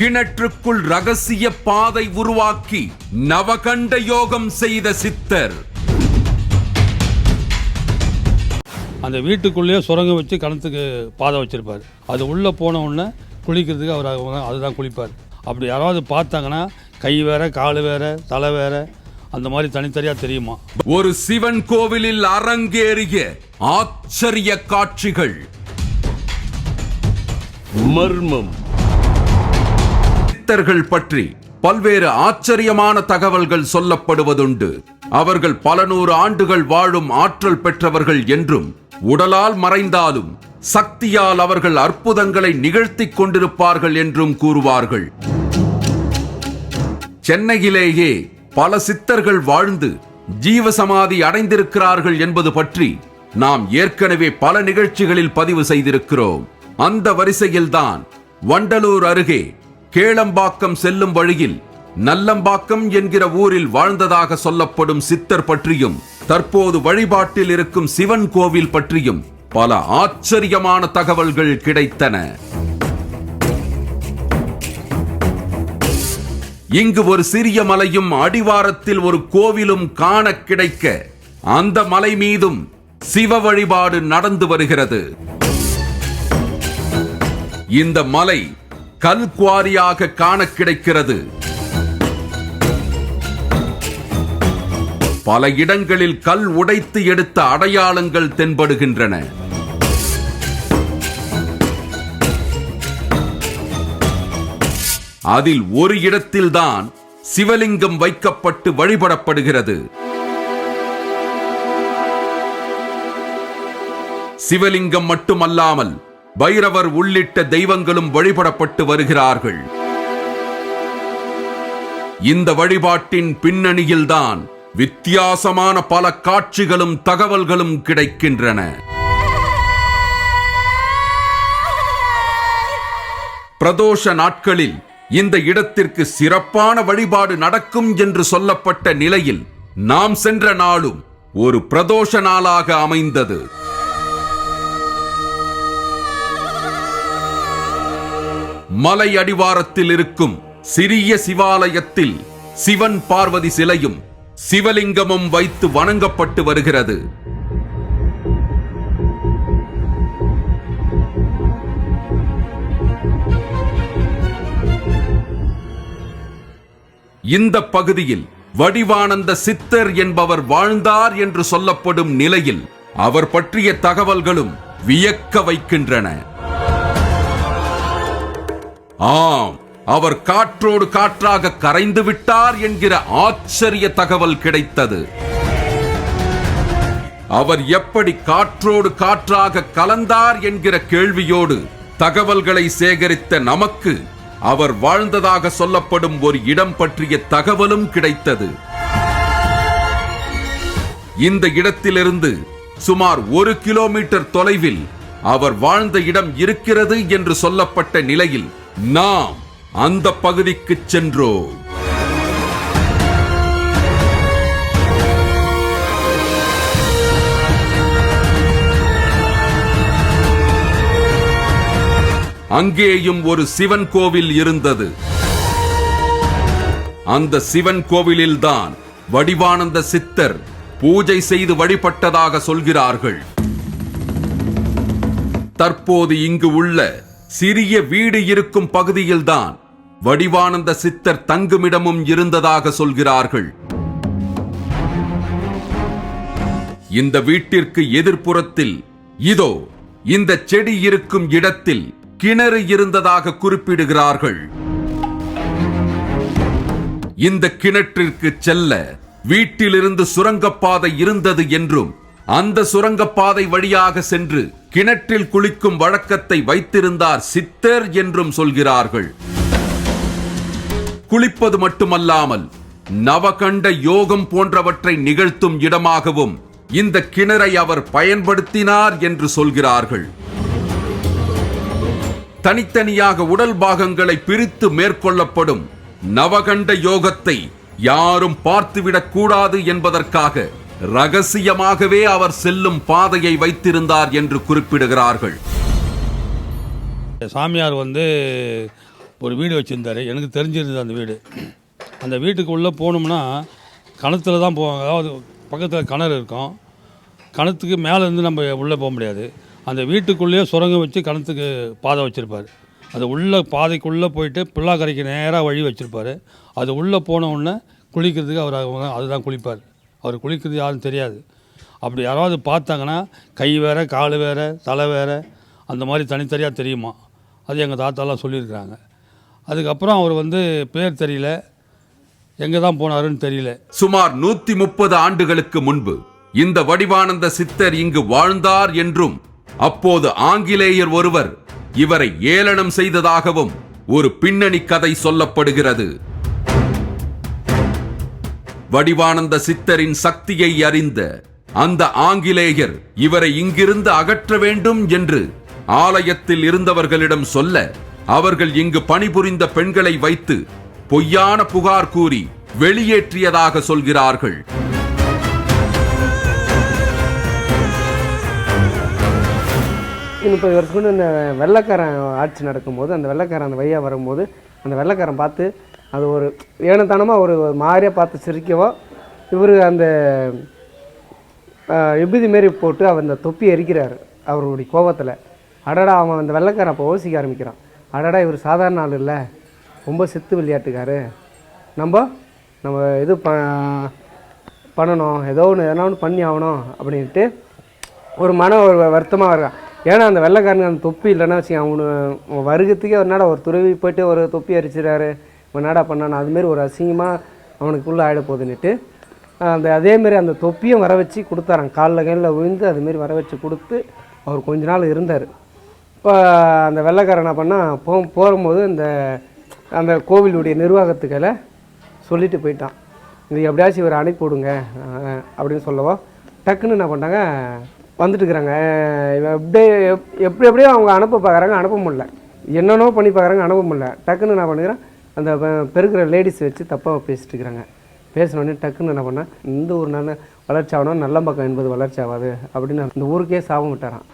கிணற்றுக்குள் ரகசிய பாதை உருவாக்கி நவகண்ட யோகம் செய்த சித்தர். அந்த வீட்டுக்குள்ளேயே சுரங்கம் வச்சு கிணத்துக்கு பாதை வச்சுருப்பார். அது உள்ளே போன உடனே குளிக்கிறதுக்கு அவர் அவங்க அதுதான் குளிப்பார். அப்படி யாராவது பார்த்தாங்கன்னா கை வேற கால் வேற தலை வேற அந்த மாதிரி தனித்தனியாக தெரியுமா? ஒரு சிவன் கோவிலில் அரங்கேறிய ஆச்சரிய காட்சிகள். மர்மம். சித்தர்கள் பற்றி பல்வேறு ஆச்சரியமான தகவல்கள் சொல்லப்படுவதுண்டு. அவர்கள் பல நூறு ஆண்டுகள் வாழும் ஆற்றல் பெற்றவர்கள் என்றும் உடலால் மறைந்தாலும் சக்தியால் அவர்கள் அற்புதங்களை நிகழ்த்திக் கொண்டிருப்பார்கள் என்றும் கூறுவார்கள். சென்னையிலேயே பல சித்தர்கள் வாழ்ந்து ஜீவசமாதி அடைந்திருக்கிறார்கள் என்பது பற்றி நாம் ஏற்கனவே பல நிகழ்ச்சிகளில் பதிவு செய்திருக்கிறோம். அந்த வரிசையில்தான் வண்டலூர் அருகே கேளம்பாக்கம் செல்லும் வழியில் நல்லம்பாக்கம் என்கிற ஊரில் வாழ்ந்ததாக சொல்லப்படும் சித்தர் பற்றியும் தற்போது வழிபாட்டில் இருக்கும் சிவன் கோவில் பற்றியும் பல ஆச்சரியமான தகவல்கள் கிடைத்தன. இங்கு ஒரு சிறிய மலையும் அடிவாரத்தில் ஒரு கோவிலும் காண கிடைக்க அந்த மலை மீதும் சிவ வழிபாடு நடந்து வருகிறது. இந்த மலை கல் குவாரியாக காண கிடைக்கிறது. பல இடங்களில் கல் உடைத்து எடுத்த அடையாளங்கள் தென்படுகின்றன. அதில் ஒரு இடத்தில்தான் சிவலிங்கம் வைக்கப்பட்டு வழிபடப்படுகிறது. சிவலிங்கம் மட்டுமல்லாமல் பைரவர் உள்ளிட்ட தெய்வங்களும் வழிபடப்பட்டு வருகிறார்கள். இந்த வழிபாட்டின் பின்னணியில்தான் வித்தியாசமான பல காட்சிகளும் தகவல்களும் கிடைக்கின்றன. பிரதோஷ நாட்களில் இந்த இடத்திற்கு சிறப்பான வழிபாடு நடக்கும் என்று சொல்லப்பட்ட நிலையில் நாம் சென்ற நாளும் ஒரு பிரதோஷ நாளாக அமைந்தது. மலை அடிவாரத்தில் இருக்கும் சிறிய சிவாலயத்தில் சிவன் பார்வதி சிலையும் சிவலிங்கமும் வைத்து வணங்கப்பட்டு வருகிறது. இந்த பகுதியில் வடிவானந்த சித்தர் என்பவர் வாழ்ந்தார் என்று சொல்லப்படும் நிலையில் அவர் பற்றிய தகவல்களும் வியக்க வைக்கின்றன. ஆம் அவர் காற்றோடு காற்றாக கரைந்து விட்டார் என்கிற ஆச்சரிய தகவல் கிடைத்தது. அவர் எப்படி காற்றோடு காற்றாக கலந்தார் என்கிற கேள்வியோடு தகவல்களை சேகரித்த நமக்கு அவர் வாழ்ந்ததாக சொல்லப்படும் ஒரு இடம் பற்றிய தகவலும் கிடைத்தது. இந்த இடத்திலிருந்து சுமார் ஒரு கிலோமீட்டர் தொலைவில் அவர் வாழ்ந்த இடம் இருக்கிறது என்று சொல்லப்பட்ட நிலையில் நாம் அந்த பகுதிக்கு சென்றோம். அங்கேயும் ஒரு சிவன் கோவில் இருந்தது. அந்த சிவன் கோவிலில்தான் வடிவானந்த சித்தர் பூஜை செய்து வழிபட்டதாக சொல்கிறார்கள். தற்போது இங்கு உள்ள சிறிய வீடு இருக்கும் பகுதியில்தான் வடிவானந்த சித்தர் தங்குமிடமும் இருந்ததாக சொல்கிறார்கள். இந்த வீட்டிற்கு எதிர்ப்புறத்தில் இதோ இந்த செடி இருக்கும் இடத்தில் கிணறு இருந்ததாக குறிப்பிடுகிறார்கள். இந்த கிணற்றிற்கு செல்ல வீட்டிலிருந்து சுரங்கப்பாதை இருந்தது என்றும் அந்த சுரங்கப்பாதை வழியாக சென்று கிணற்றில் குளிக்கும் வழக்கத்தை வைத்திருந்தார் சித்தர் என்றும் சொல்கிறார்கள். குளிப்பது மட்டுமல்லாமல் நவகண்ட யோகம் போன்றவற்றை நிகழ்த்தும் இடமாகவும் இந்த கிணறை அவர் பயன்படுத்தினார் என்று சொல்கிறார்கள். தனித்தனியாக உடல் பாகங்களை பிரித்து மேற்கொள்ளப்படும் நவகண்ட யோகத்தை யாரும் பார்த்துவிடக் கூடாது என்பதற்காக ரகசியமாகவே அவர் செல்லும் பாதையை வைத்திருந்தார் என்று குறிப்பிடுகிறார்கள். சாமியார் வந்து ஒரு வீடு வச்சிருந்தார். எனக்கு தெரிஞ்சிருந்தது அந்த வீடு. அந்த வீட்டுக்கு உள்ளே போனோம்னா கிணத்துல தான் போவாங்க. அதாவது பக்கத்தில் கிணறு இருக்கும். கிணத்துக்கு மேலேருந்து நம்ம உள்ளே போக முடியாது. அந்த வீட்டுக்குள்ளேயே சுரங்கம் வச்சு கிணத்துக்கு பாதை வச்சுருப்பார். அது உள்ள பாதைக்குள்ளே போயிட்டு பிள்ளாக்கரைக்கு நேராக வழி வச்சுருப்பார். அது உள்ளே போன உடனே குளிக்கிறதுக்கு அவர் அவங்க அதுதான் குளிப்பார். அவர் குளிக்கிறது யாரும் தெரியாது. அப்படி யாராவது பார்த்தாங்கன்னா கை வேறு கால் வேறு தலை வேறு அந்த மாதிரி தனித்தனியாக தெரியுமா? அது எங்கள் தாத்தாலாம் சொல்லியிருக்கிறாங்க. அதுக்கப்புறம் அவர் வந்து பேர் தெரியல. எங்கே தான் போனாருன்னு தெரியல. சுமார் நூற்றி முப்பது ஆண்டுகளுக்கு முன்பு இந்த வடிவானந்த சித்தர் இங்கு வாழ்ந்தார் என்றும் அப்போது ஆங்கிலேயர் ஒருவர் இவரை ஏளனம் செய்ததாகவும் ஒரு பின்னணி கதை சொல்லப்படுகிறது. வடிவானந்த சித்தரின் சக்தியை அறிந்த அந்த ஆங்கிலேயர் இவரை இங்கிருந்து அகற்ற வேண்டும் என்று ஆலயத்தில் இருந்தவர்களிடம் சொல்ல அவர்கள் இங்கு பணிபுரிந்த பெண்களை வைத்து பொய்யான புகார் கூறி வெளியேற்றியதாக சொல்கிறார்கள். இப்போ வருஷத்துக்கு இந்த வெள்ளக்காரன் ஆட்சி நடக்கும்போது அந்த வெள்ளக்காரன் அந்த வழியாக வரும்போது அந்த வெள்ளக்காரன் பார்த்து அது ஒரு ஏனத்தனமாக ஒரு மாதிரியாக பார்த்து சிரிக்கவோ இவர் அந்த ஆஹ், விபூதி மாரி போட்டு அவர் அந்த தொப்பி எரிக்கிறார் அவருடைய கோபத்தில் அடடா அவன் அந்த வெள்ளைக்காரன் அப்போ யோசிக்க ஆரம்பிக்கிறான். அடடா இவர் சாதாரண ஆள் இல்லை. ரொம்ப சித்து விளையாட்டுக்காரு. நம்ம நம்ம இது ப பண்ணணும். ஏதோ ஒன்று எதனா ஒன்று பண்ணி ஆகணும் அப்படின்ட்டு ஒரு மன ஒரு வருத்தமாக இருக்கான் ஏன்னா அந்த வெள்ளைக்காரனுக்கு அந்த தொப்பி இல்லைன்னா வச்சுக்கோங்க அவனு வருகத்துக்கே ஒரு நாள் ஒரு துறவி போயிட்டு ஒரு தொப்பி அரிச்சிடறாரு என்னடா பண்ணான்? அதுமாரி ஒரு அசிங்கமாக அவனுக்குள்ளே ஆகிட போகுதுன்னுட்டு அந்த அதேமாரி அந்த தொப்பியும் வர வச்சு கொடுத்தாரான் காலில் கையில் விழுந்து அதுமாரி வர வச்சு கொடுத்து அவர் கொஞ்ச நாள் இருந்தார். இப்போ அந்த வெள்ளைக்காரன் என்ன பண்ணால் போ போகும்போது இந்த அந்த கோவிலுடைய நிர்வாகத்துக்களை சொல்லிட்டு போயிட்டான். இது எப்படியாச்சும் இவரை அனுப்பி விடுங்க அப்படின்னு சொல்லவோ டக்குன்னு என்ன பண்ணிட்டாங்க வந்துட்டு இருக்கிறாங்க. இவன் எப்படியே எப்- எப்படி எப்படியோ அவங்க அனுப்ப பார்க்குறாங்க அனுப்ப முடியல. என்னென்னோ பண்ணி பார்க்குறாங்க அனுப்ப முடில டக்குன்னு என்ன பண்ணுறேன் அந்த பெருக்கிற லேடிஸ் வச்சு தப்பாக பேசிட்டு இருக்கிறாங்க. பேசினோடனே டக்குன்னு என்ன பண்ணேன் இந்த ஒரு நல்ல வளர்ச்சி ஆகணும் நல்ல பக்கம் என்பது வளர்ச்சி ஆகாது அப்படின்னு இந்த ஊருக்கே சாபம் விட்டாரான்